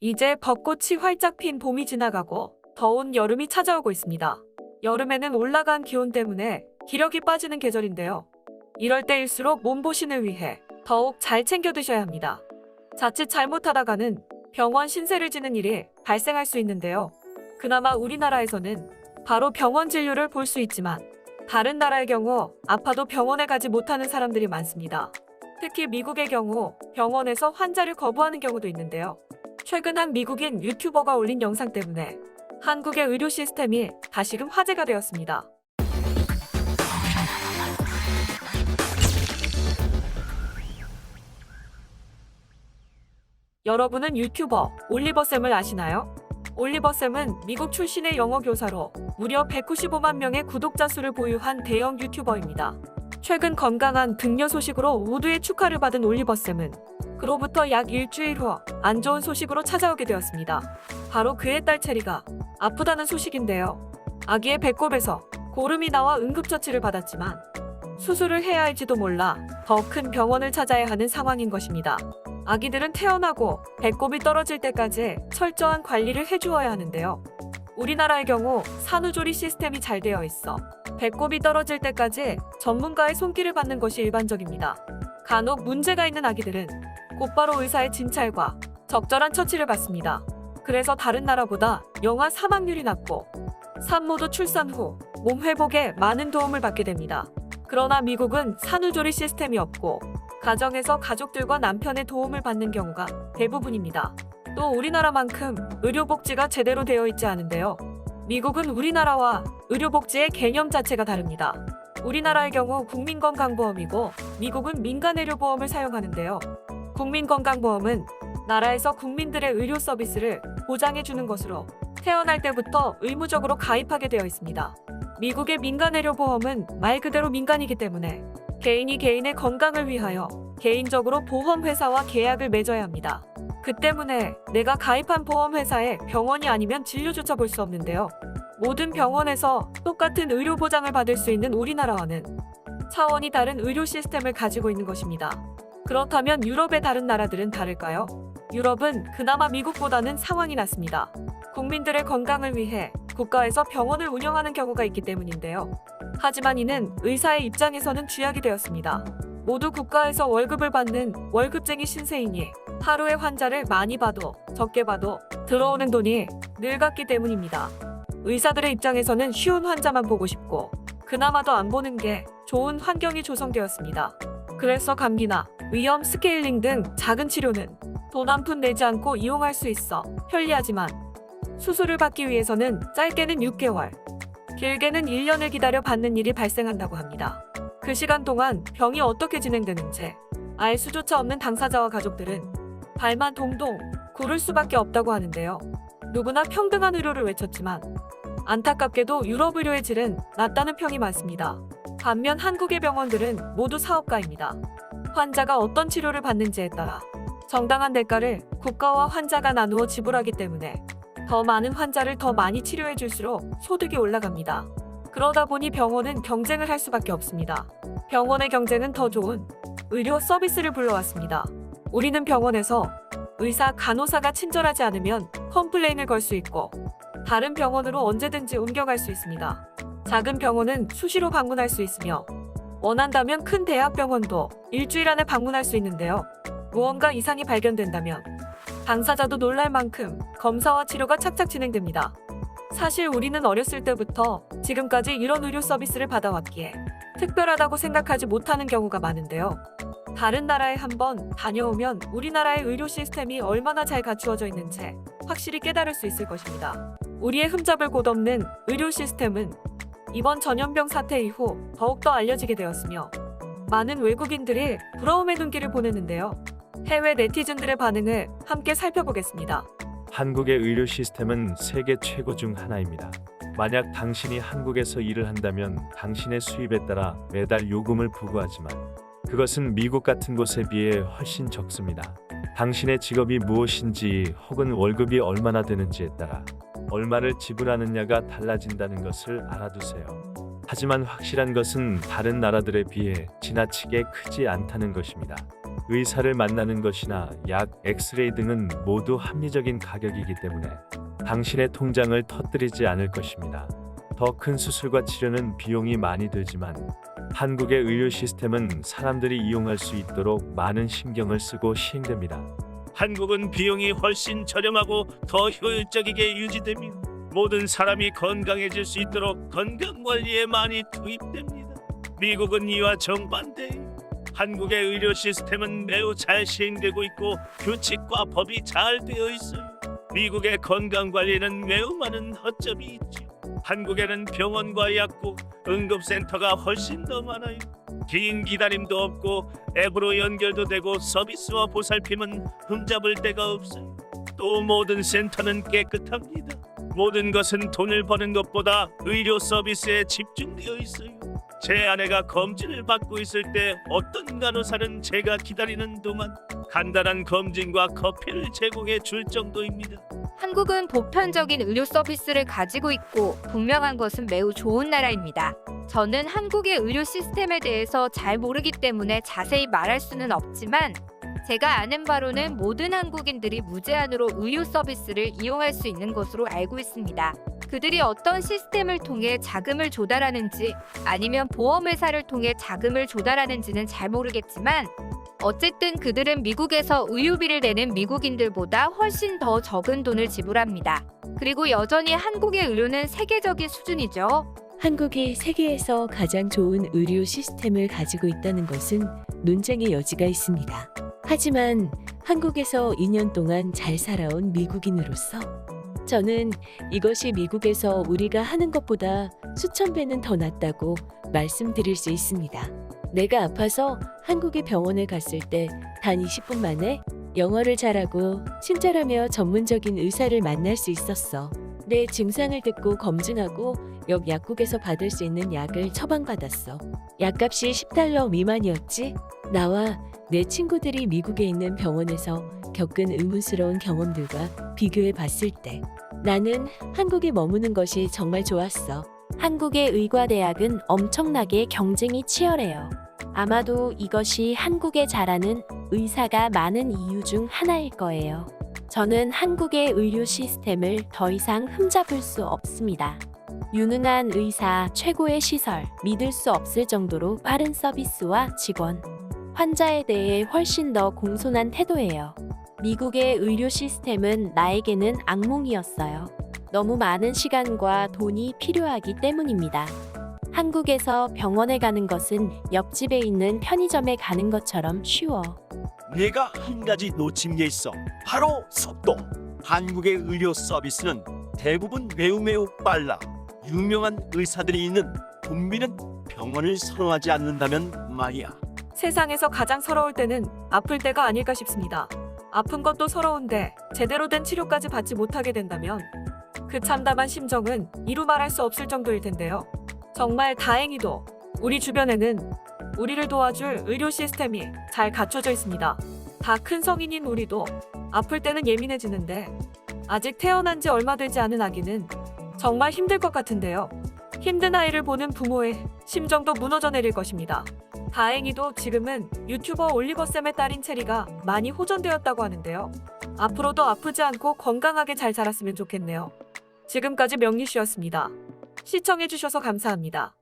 이제 벚꽃이 활짝 핀 봄이 지나가고 더운 여름이 찾아오고 있습니다. 여름에는 올라간 기온 때문에 기력이 빠지는 계절인데요. 이럴 때일수록 몸보신을 위해 더욱 잘 챙겨 드셔야 합니다. 자칫 잘못하다가는 병원 신세를 지는 일이 발생할 수 있는데요. 그나마 우리나라에서는 바로 병원 진료를 볼 수 있지만 다른 나라의 경우 아파도 병원에 가지 못하는 사람들이 많습니다. 특히 미국의 경우 병원에서 환자를 거부하는 경우도 있는데요. 최근 한 미국인 유튜버가 올린 영상 때문에 한국의 의료 시스템이 다시금 화제가 되었습니다. 여러분은 유튜버 올리버쌤을 아시나요? 올리버쌤은 미국 출신의 영어 교사로 무려 195만 명의 구독자 수를 보유한 대형 유튜버입니다. 최근 건강한 등려 소식으로 모두의 축하를 받은 올리버쌤은 그로부터 약 일주일 후 안 좋은 소식으로 찾아오게 되었습니다. 바로 그의 딸 체리가 아프다는 소식인데요. 아기의 배꼽에서 고름이 나와 응급처치를 받았지만 수술을 해야 할지도 몰라 더 큰 병원을 찾아야 하는 상황인 것입니다. 아기들은 태어나고 배꼽이 떨어질 때까지 철저한 관리를 해주어야 하는데요. 우리나라의 경우 산후조리 시스템이 잘 되어 있어 배꼽이 떨어질 때까지 전문가의 손길을 받는 것이 일반적입니다. 간혹 문제가 있는 아기들은 곧바로 의사의 진찰과 적절한 처치를 받습니다. 그래서 다른 나라보다 영아 사망률이 낮고 산모도 출산 후 몸 회복에 많은 도움을 받게 됩니다. 그러나 미국은 산후조리 시스템이 없고 가정에서 가족들과 남편의 도움을 받는 경우가 대부분입니다. 또 우리나라만큼 의료복지가 제대로 되어 있지 않은데요. 미국은 우리나라와 의료복지의 개념 자체가 다릅니다. 우리나라의 경우 국민건강보험이고 미국은 민간의료보험을 사용하는데요. 국민건강보험은 나라에서 국민들의 의료 서비스를 보장해주는 것으로 태어날 때부터 의무적으로 가입하게 되어 있습니다. 미국의 민간의료보험은 말 그대로 민간이기 때문에 개인이 개인의 건강을 위하여 개인적으로 보험회사와 계약을 맺어야 합니다. 그 때문에 내가 가입한 보험회사에 병원이 아니면 진료조차 볼 수 없는데요. 모든 병원에서 똑같은 의료 보장을 받을 수 있는 우리나라와는 차원이 다른 의료 시스템을 가지고 있는 것입니다. 그렇다면 유럽의 다른 나라들은 다를까요? 유럽은 그나마 미국보다는 상황이 낫습니다. 국민들의 건강을 위해 국가에서 병원을 운영하는 경우가 있기 때문인데요. 하지만 이는 의사의 입장에서는 쥐약이 되었습니다. 모두 국가에서 월급을 받는 월급쟁이 신세이니 하루에 환자를 많이 봐도 적게 봐도 들어오는 돈이 늘 같기 때문입니다. 의사들의 입장에서는 쉬운 환자만 보고 싶고 그나마도 안 보는 게 좋은 환경이 조성되었습니다. 그래서 감기나 위염 스케일링 등 작은 치료는 돈 한 푼 내지 않고 이용할 수 있어 편리하지만 수술을 받기 위해서는 짧게는 6개월, 길게는 1년을 기다려 받는 일이 발생한다고 합니다. 그 시간 동안 병이 어떻게 진행되는지 알 수조차 없는 당사자와 가족들은 발만 동동 구를 수밖에 없다고 하는데요. 누구나 평등한 의료를 외쳤지만 안타깝게도 유럽 의료의 질은 낮다는 평이 많습니다. 반면 한국의 병원들은 모두 사업가입니다. 환자가 어떤 치료를 받는지에 따라 정당한 대가를 국가와 환자가 나누어 지불하기 때문에 더 많은 환자를 더 많이 치료해 줄수록 소득이 올라갑니다. 그러다 보니 병원은 경쟁을 할 수밖에 없습니다. 병원의 경쟁은 더 좋은 의료 서비스를 불러왔습니다. 우리는 병원에서 의사, 간호사가 친절하지 않으면 컴플레인을 걸 수 있고 다른 병원으로 언제든지 옮겨갈 수 있습니다. 작은 병원은 수시로 방문할 수 있으며 원한다면 큰 대학병원도 일주일 안에 방문할 수 있는데요. 무언가 이상이 발견된다면 당사자도 놀랄 만큼 검사와 치료가 착착 진행됩니다. 사실 우리는 어렸을 때부터 지금까지 이런 의료 서비스를 받아왔기에 특별하다고 생각하지 못하는 경우가 많은데요. 다른 나라에 한번 다녀오면 우리나라의 의료 시스템이 얼마나 잘 갖추어져 있는지 확실히 깨달을 수 있을 것입니다. 우리의 흠잡을 곳 없는 의료 시스템은 이번 전염병 사태 이후 더욱더 알려지게 되었으며 많은 외국인들이 부러움의 눈길을 보내는데요. 해외 네티즌들의 반응을 함께 살펴보겠습니다. 한국의 의료 시스템은 세계 최고 중 하나입니다. 만약 당신이 한국에서 일을 한다면 당신의 수입에 따라 매달 요금을 부과하지만 그것은 미국 같은 곳에 비해 훨씬 적습니다. 당신의 직업이 무엇인지 혹은 월급이 얼마나 되는지에 따라 얼마를 지불하느냐가 달라진다는 것을 알아두세요. 하지만 확실한 것은 다른 나라들에 비해 지나치게 크지 않다는 것입니다. 의사를 만나는 것이나 약, 엑스레이 등은 모두 합리적인 가격이기 때문에 당신의 통장을 터뜨리지 않을 것입니다. 더 큰 수술과 치료는 비용이 많이 들지만 한국의 의료 시스템은 사람들이 이용할 수 있도록 많은 신경을 쓰고 시행됩니다. 한국은 비용이 훨씬 저렴하고 더 효율적이게 유지되며 모든 사람이 건강해질 수 있도록 건강 관리에 많이 투입됩니다. 미국은 이와 정반대. 한국의 의료 시스템은 매우 잘 시행되고 있고 규칙과 법이 잘 되어 있어요. 미국의 건강 관리는 매우 많은 허점이 있죠. 한국에는 병원과 약국, 응급센터가 훨씬 더 많아요. 긴 기다림도 없고 앱으로 연결도 되고 서비스와 보살핌은 흠잡을 데가 없어요. 또 모든 센터는 깨끗합니다. 모든 것은 돈을 버는 것보다 의료 서비스에 집중되어 있어요. 제 아내가 검진을 받고 있을 때 어떤 간호사는 제가 기다리는 동안 간단한 검진과 커피를 제공해 줄 정도입니다. 한국은 보편적인 의료 서비스를 가지고 있고 분명한 것은 매우 좋은 나라입니다. 저는 한국의 의료 시스템에 대해서 잘 모르기 때문에 자세히 말할 수는 없지만 제가 아는 바로는 모든 한국인들이 무제한으로 의료 서비스를 이용할 수 있는 것으로 알고 있습니다. 그들이 어떤 시스템을 통해 자금을 조달하는지 아니면 보험회사를 통해 자금을 조달하는지는 잘 모르겠지만 어쨌든 그들은 미국에서 의료비를 내는 미국인들보다 훨씬 더 적은 돈을 지불합니다. 그리고 여전히 한국의 의료는 세계적인 수준이죠. 한국이 세계에서 가장 좋은 의료 시스템을 가지고 있다는 것은 논쟁의 여지가 있습니다. 하지만 한국에서 2년 동안 잘 살아온 미국인으로서 저는 이것이 미국에서 우리가 하는 것보다 수천 배는 더 낫다고 말씀드릴 수 있습니다. 내가 아파서 한국의 병원에 갔을 때 단 20분 만에 영어를 잘하고 친절하며 전문적인 의사를 만날 수 있었어. 내 증상을 듣고 검증하고 역 약국에서 받을 수 있는 약을 처방받았어. 약값이 10달러 미만이었지? 나와 내 친구들이 미국에 있는 병원에서 겪은 의문스러운 경험들과 비교해 봤을 때 나는 한국에 머무는 것이 정말 좋았어. 한국의 의과대학은 엄청나게 경쟁이 치열해요. 아마도 이것이 한국에 잘하는 의사가 많은 이유 중 하나일 거예요. 저는 한국의 의료 시스템을 더 이상 흠잡을 수 없습니다. 유능한 의사, 최고의 시설, 믿을 수 없을 정도로 빠른 서비스와 직원, 환자에 대해 훨씬 더 공손한 태도예요. 미국의 의료 시스템은 나에게는 악몽이었어요. 너무 많은 시간과 돈이 필요하기 때문입니다. 한국에서 병원에 가는 것은 옆집에 있는 편의점에 가는 것처럼 쉬워. 내가 한 가지 놓친 게 있어. 바로 속도. 한국의 의료 서비스는 대부분 매우 매우 빨라. 유명한 의사들이 있는 국민은 병원을 선호하지 않는다면 말이야. 세상에서 가장 서러울 때는 아플 때가 아닐까 싶습니다. 아픈 것도 서러운데 제대로 된 치료까지 받지 못하게 된다면 그 참담한 심정은 이루 말할 수 없을 정도일 텐데요. 정말 다행히도 우리 주변에는 우리를 도와줄 의료 시스템이 잘 갖춰져 있습니다. 다 큰 성인인 우리도 아플 때는 예민해지는데 아직 태어난 지 얼마 되지 않은 아기는 정말 힘들 것 같은데요. 힘든 아이를 보는 부모의 심정도 무너져 내릴 것입니다. 다행히도 지금은 유튜버 올리버쌤의 딸인 체리가 많이 호전되었다고 하는데요. 앞으로도 아프지 않고 건강하게 잘 자랐으면 좋겠네요. 지금까지 명리씨였습니다. 시청해주셔서 감사합니다.